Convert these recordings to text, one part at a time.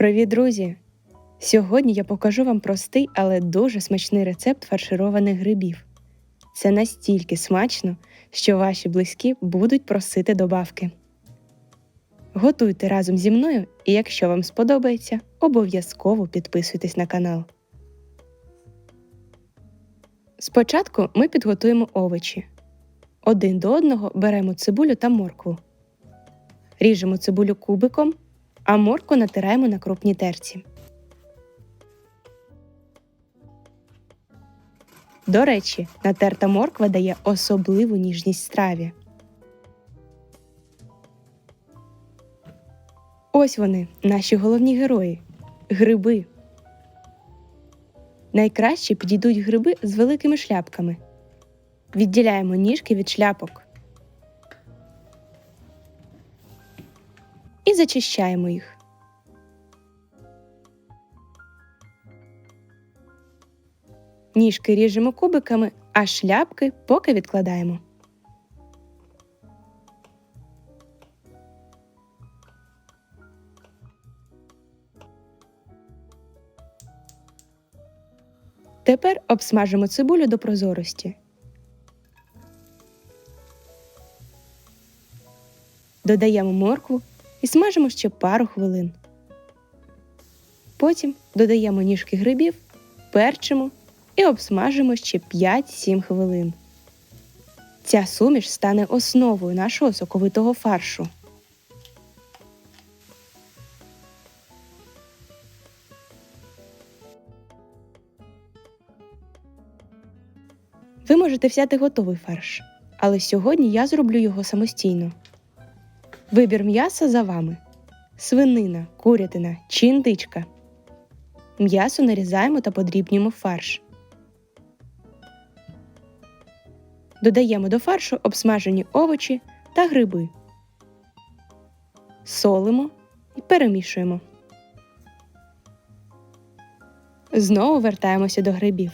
Привіт, друзі! Сьогодні я покажу вам простий, але дуже смачний рецепт фаршированих грибів. Це настільки смачно, що ваші близькі будуть просити добавки. Готуйте разом зі мною, і якщо вам сподобається, обов'язково підписуйтесь на канал. Спочатку ми підготуємо овочі. Один до одного беремо цибулю та моркву. Ріжемо цибулю кубиком, а моркву натираємо на крупній терці. До речі, натерта морква дає особливу ніжність страві. Ось вони, наші головні герої гриби. Найкраще підійдуть гриби з великими шляпками. Відділяємо ніжки від шляпок. Зачищаємо їх. Ніжки ріжемо кубиками, а шляпки поки відкладаємо. Тепер обсмажимо цибулю до прозорості. Додаємо моркву і смажимо ще пару хвилин. Потім додаємо ніжки грибів, перчимо і обсмажимо ще 5-7 хвилин. Ця суміш стане основою нашого соковитого фаршу. Ви можете взяти готовий фарш, але сьогодні я зроблю його самостійно. Вибір м'яса за вами: свинина, курятина чи індичка. М'ясо нарізаємо та подрібнюємо фарш. Додаємо до фаршу обсмажені овочі та гриби. Солимо і перемішуємо. Знову вертаємося до грибів.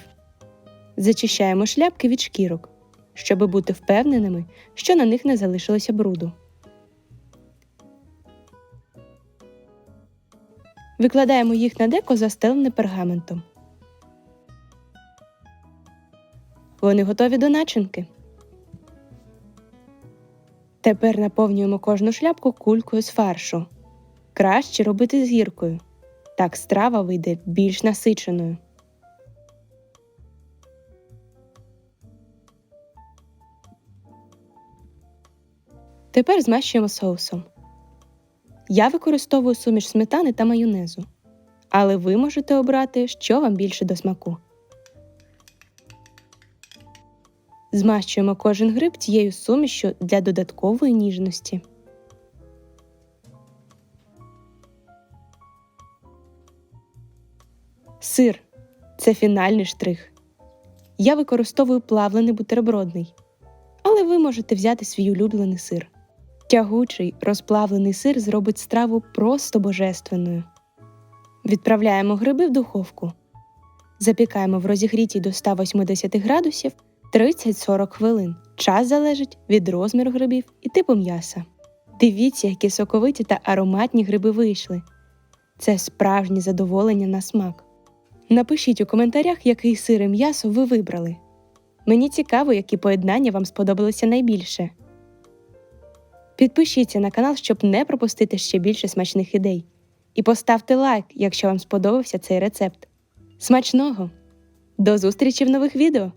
Зачищаємо шляпки від шкірок, щоб бути впевненими, що на них не залишилося бруду. Викладаємо їх на деко застелене пергаментом. Вони готові до начинки. Тепер наповнюємо кожну шляпку кулькою з фаршу. Краще робити з гіркою. Так страва вийде більш насиченою. Тепер змащуємо соусом. Я використовую суміш сметани та майонезу, але ви можете обрати, що вам більше до смаку. Змащуємо кожен гриб цією сумішю для додаткової ніжності. Сир це фінальний штрих. Я використовую плавлений бутербродний, але ви можете взяти свій улюблений сир. Тягучий розплавлений сир зробить страву просто божественною. Відправляємо гриби в духовку. Запікаємо в розігрітій до 180 градусів 30-40 хвилин. Час залежить від розміру грибів і типу м'яса. Дивіться, які соковиті та ароматні гриби вийшли. Це справжнє задоволення на смак. Напишіть у коментарях, який сир і м'ясо ви вибрали. Мені цікаво, які поєднання вам сподобалися найбільше. Підпишіться на канал, щоб не пропустити ще більше смачних ідей. І поставте лайк, якщо вам сподобався цей рецепт. Смачного! До зустрічі в нових відео!